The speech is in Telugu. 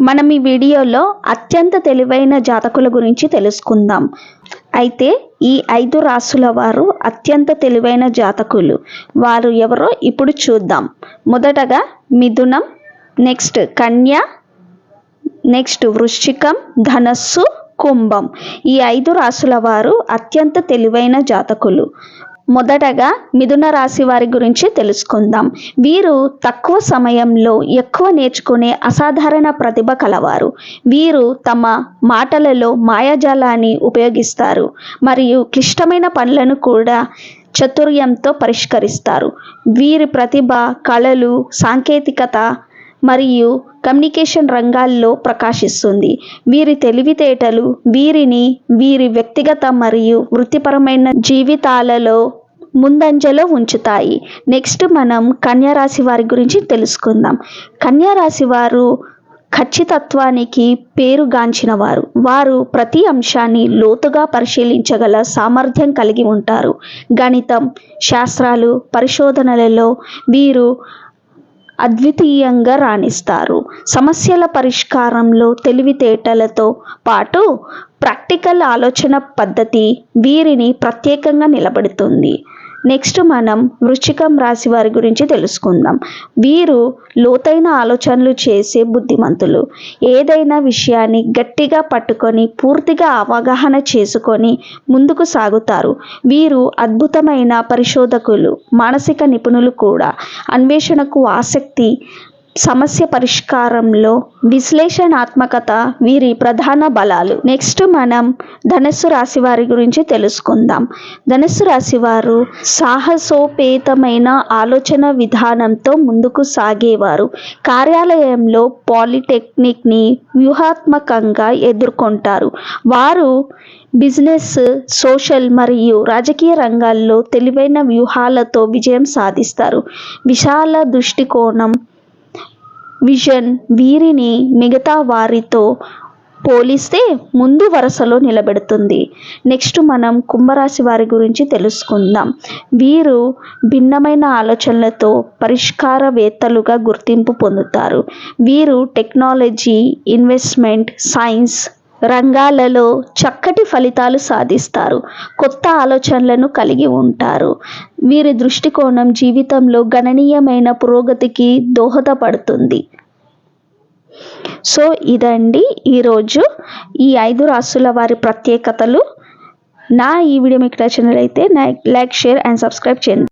మనం ఈ వీడియోలో అత్యంత తెలివైన జాతకుల గురించి తెలుసుకుందాం. అయితే ఈ ఐదు రాసుల వారు అత్యంత తెలివైన జాతకులు. వారు ఎవరో ఇప్పుడు చూద్దాం. మొదటగా మిథునం నెక్స్ట్ కన్య నెక్స్ట్ వృశ్చికం ధనస్సు కుంభం. ఈ ఐదు రాసుల వారు అత్యంత తెలివైన జాతకులు. మొదటగా మిథున రాశి వారి గురించి తెలుసుకుందాం. వీరు తక్కువ సమయంలో ఎక్కువ నేర్చుకునే అసాధారణ ప్రతిభ కలవారు. వీరు తమ మాటలలో మాయాజాలాన్ని ఉపయోగిస్తారు మరియు క్లిష్టమైన పనులను కూడా చతుర్యంతో పరిష్కరిస్తారు. వీరి ప్రతిభ కళలు సాంకేతికత మరియు కమ్యూనికేషన్ రంగాల్లో ప్రకాశిస్తుంది. వీరి తెలివితేటలు వీరిని వీరి వ్యక్తిగత మరియు వృత్తిపరమైన జీవితాలలో ముందంజలో ఉంచుతాయి. నెక్స్ట్ మనం కన్యారాశి వారి గురించి తెలుసుకుందాం. కన్యారాశి వారు ఖచ్చితత్వానికి పేరుగాంచిన వారు వారు ప్రతి అంశాన్ని లోతుగా పరిశీలించగల సామర్థ్యం కలిగి ఉంటారు. గణితం శాస్త్రాలు పరిశోధనలలో వీరు అద్వితీయంగా రాణిస్తారు. సమస్యల పరిష్కారంలో తెలివితేటలతో పాటు ప్రాక్టికల్ ఆలోచన పద్ధతి వీరిని ప్రత్యేకంగా నిలబెడుతుంది. నెక్స్ట్ మనం వృశ్చికం రాశి వారి గురించి తెలుసుకుందాం. వీరు లోతైన ఆలోచనలు చేసే బుద్ధిమంతులు. ఏదైనా విషయాన్ని గట్టిగా పట్టుకొని పూర్తిగా అవగాహన చేసుకొని ముందుకు సాగుతారు. వీరు అద్భుతమైన పరిశోధకులు మానసిక నిపుణులు కూడా. అన్వేషణకు ఆసక్తి సమస్య పరిష్కారంలో విశ్లేషణాత్మకత వీరి ప్రధాన బలాలు. నెక్స్ట్ మనం ధనస్సు రాశి వారి గురించి తెలుసుకుందాం. ధనస్సు రాశి వారు సాహసోపేతమైన ఆలోచన విధానంతో ముందుకు సాగేవారు. కార్యాలయంలో పాలిటెక్నిక్ని వ్యూహాత్మకంగా ఎదుర్కొంటారు. వారు బిజినెస్ సోషల్ మరియు రాజకీయ రంగాల్లో తెలివైన వ్యూహాలతో విజయం సాధిస్తారు. విశాల దృష్టికోణం విజన్ వీరిని మిగతా వారితో పోలిస్తే ముందు వరుసలో నిలబెడుతుంది. నెక్స్ట్ మనం కుంభరాశి వారి గురించి తెలుసుకుందాం. వీరు భిన్నమైన ఆలోచనలతో పరిష్కారవేత్తలుగా గుర్తింపు పొందుతారు. వీరు టెక్నాలజీ ఇన్వెస్ట్మెంట్ సైన్స్ రంగాలలో చక్కటి ఫలితాలు సాధిస్తారు. కొత్త ఆలోచనలను కలిగి ఉంటారు. వీరి దృష్టికోణం జీవితంలో గణనీయమైన పురోగతికి దోహదపడుతుంది. సో ఇదండి ఈరోజు ఈ ఐదు రాసుల వారి ప్రత్యేకతలు. నా ఈ వీడియో మీకు నచ్చినట్లయితే లైక్ షేర్ అండ్ సబ్స్క్రైబ్ చేయండి.